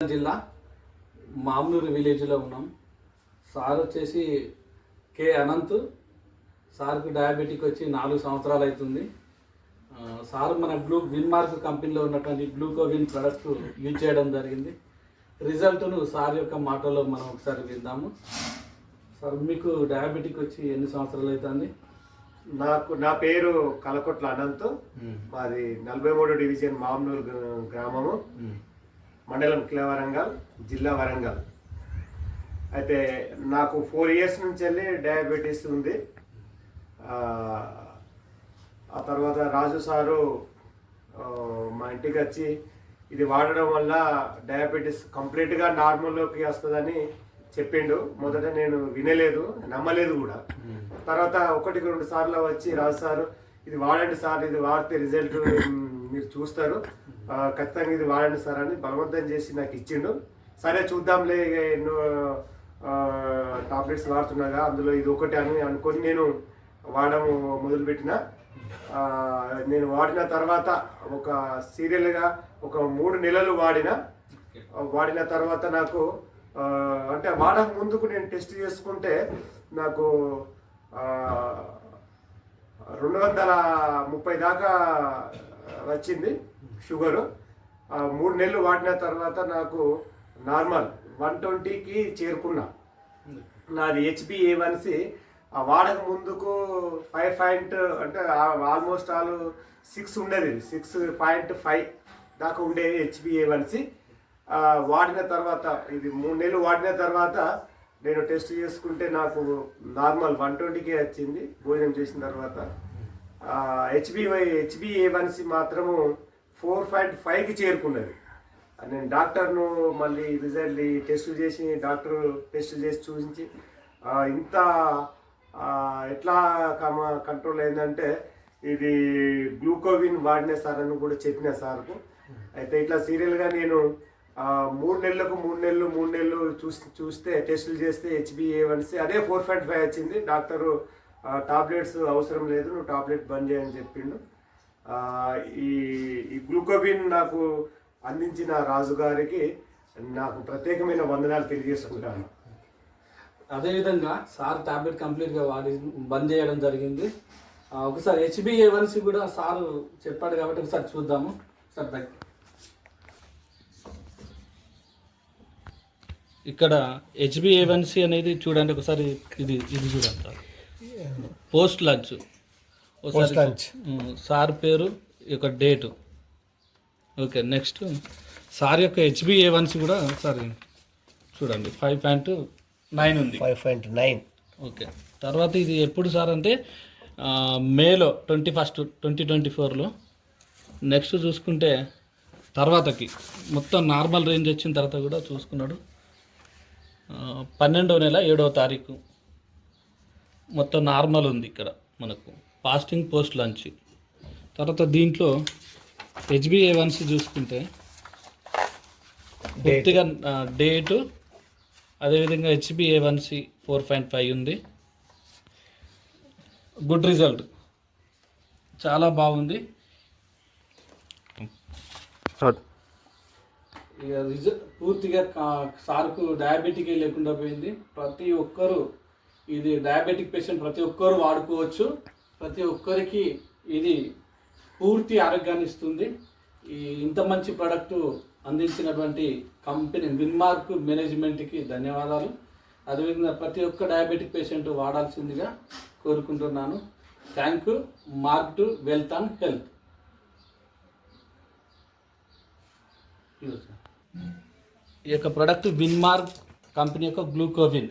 జిల్లా మామూలు విలేజ్లో ఉన్నాం. సార్ వచ్చేసి కే అనంత్. సార్కు డయాబెటిక్ వచ్చి నాలుగు సంవత్సరాలు అవుతుంది. సార్ మన గ్లూ విన్మార్క్ కంపెనీలో ఉన్నటువంటి గ్లూకోవిన్ ప్రొడక్ట్ యూజ్ చేయడం జరిగింది. రిజల్ట్ను సార్ యొక్క మాటల్లో మనం ఒకసారి విందాము. సార్ మీకు డయాబెటిక్ వచ్చి ఎన్ని సంవత్సరాలు అవుతుంది? నాకు నా పేరు కలకొట్ల అనంత్. మాది నలభై మూడు డివిజన్ మామూలు గ్రామము. మండలం కిలా వరంగల్ జిల్లా వరంగల్. అయితే నాకు ఫోర్ ఇయర్స్ నుంచి వెళ్ళి డయాబెటీస్ ఉంది. ఆ, తర్వాత రాజు సారు మా ఇంటికి వచ్చి ఇది వాడడం వల్ల డయాబెటీస్ కంప్లీట్గా నార్మల్లోకి వస్తుందని చెప్పిండు. మొదట నేను వినలేదు నమ్మలేదు కూడా. తర్వాత ఒకటికి రెండు సార్లు వచ్చి రాజు సారు ఇది వాడండి సార్ ఇది వాడితే రిజల్ట్ మీరు చూస్తారు. ఖచ్చితంగా ఇది వాడండి సార్ అని బలవంతం చేసి నాకు ఇచ్చిండు. సరే చూద్దాంలే ఎన్నో టాబ్లెట్స్ వాడుతున్నాగా అందులో ఇది ఒకటి అని అనుకొని నేను వాడడం మొదలుపెట్టిన. నేను వాడిన తర్వాత ఒక సీరియల్గా ఒక మూడు నెలలు వాడిన. వాడిన తర్వాత నాకు అంటే వాడక ముందుకు నేను టెస్ట్ చేసుకుంటే నాకు రెండు వందల ముప్పై దాకా వచ్చింది షుగరు. మూడు నెలలు వాడిన తర్వాత నాకు నార్మల్ వన్ ట్వంటీకి చేరుకున్నా. నాది హెచ్బి ఏ వన్సి వాడక ముందుకు ఫైవ్ పాయింట్ అంటే ఆల్మోస్ట్ ఆల్ సిక్స్ ఉండేది. సిక్స్ పాయింట్ ఫైవ్ దాకా ఉండేది హెచ్బి ఏ వన్సి వాడిన తర్వాత ఇది మూడు నెలలు వాడిన తర్వాత నేను టెస్ట్ చేసుకుంటే నాకు నార్మల్ వన్ ట్వంటీకే వచ్చింది. భోజనం చేసిన తర్వాత హెచ్బివై హెచ్బి వన్సి మాత్రము ఫోర్ పాయింట్ ఫైవ్కి చేరుకున్నది. నేను డాక్టర్ను మళ్ళీ రిజల్ట్ టెస్ట్ చేసి డాక్టర్ టెస్ట్ చేసి చూపించి ఇంత ఎట్లా కమ కంట్రోల్ అయిందంటే ఇది గ్లూకోవిన్ వాడిన సార్ అని కూడా చెప్పిన సార్కు. అయితే ఇట్లా సీరియల్గా నేను మూడు నెలలకు మూడు నెలలు మూడు నెలలు చూసి చూస్తే టెస్టులు చేస్తే హెచ్బిఏ వన్సి అదే ఫోర్ పాయింట్ ఫైవ్ వచ్చింది. డాక్టరు టాబ్లెట్స్ అవసరం లేదు నువ్వు టాబ్లెట్ బంద్ చేయని చెప్పిండు. ఆ, ఈ ఈ గ్లూకోవిన్ నాకు అందించిన రాజు గారికి నాకు ప్రత్యేకమైన వందనాలు తెలియజేసుకుంటాను అదేవిధంగా సార్ టాబ్లెట్ కంప్లీట్గా వాడి బంద్ చేయడం జరిగింది. ఆ, ఒకసారి హెచ్బిఏవన్సీ కూడా సార్ చెప్పాడు కాబట్టి ఒకసారి చూద్దాము. సార్ దగ్గర ఇక్కడ హెచ్బిఏవన్సీ అనేది చూడండి ఒకసారి ఇది ఇది చూడండి పోస్ట్ లంచ్. lunch. సార్ పేరు యొక్క డేటు. Okay next. సార్ యొక్క హెచ్బిఏవన్సీ కూడా ఒకసారి చూడండి ఫైవ్ పాయింట్ నైన్ ఉంది. Five point nine. ఓకే తర్వాత ఇది ఎప్పుడు సార్ అంటే మేలో ట్వంటీ ఫస్ట్ ట్వంటీ ట్వంటీ ఫోర్లో. నెక్స్ట్ చూసుకుంటే తర్వాతకి మొత్తం నార్మల్ రేంజ్ వచ్చిన తర్వాత కూడా చూసుకున్నాడు. పన్నెండవ నెల ఏడవ తారీఖు. మొత్తం నార్మల్ ఉంది ఇక్కడ మనకు. ఫాస్టింగ్ పోస్ట్ లంచ్ తర్వాత దీంట్లో హెచ్బిఏ వన్స్ చూసుకుంటే పూర్తిగా డేటు అదేవిధంగా HBA one C four point five ఉంది. గుడ్ రిజల్ట్ చాలా బాగుంది. ఇక రిజల్ట్ పూర్తిగా సార్కు డయాబెటిక్ లేకుండా పోయింది. ప్రతి ఒక్కరు ఇది డయాబెటిక్ పేషెంట్ ప్రతి ఒక్కరు వాడుకోవచ్చు. ప్రతి ఒక్కరికి ఇది పూర్తి ఆరోగ్యాన్ని ఇస్తుంది. ఈ ఇంత మంచి ప్రోడక్ట్ అందించినటువంటి కంపెనీ విన్మార్క్ మేనేజ్మెంట్కి ధన్యవాదాలు. అదేవిధంగా ప్రతి ఒక్క డయాబెటిక్ పేషెంట్ వాడాల్సిందిగా కోరుకుంటున్నాను. Thank you mark to wealth and health ఈ యొక్క ప్రోడక్ట్ విన్మార్క్ కంపెనీ యొక్క గ్లూకోవిన్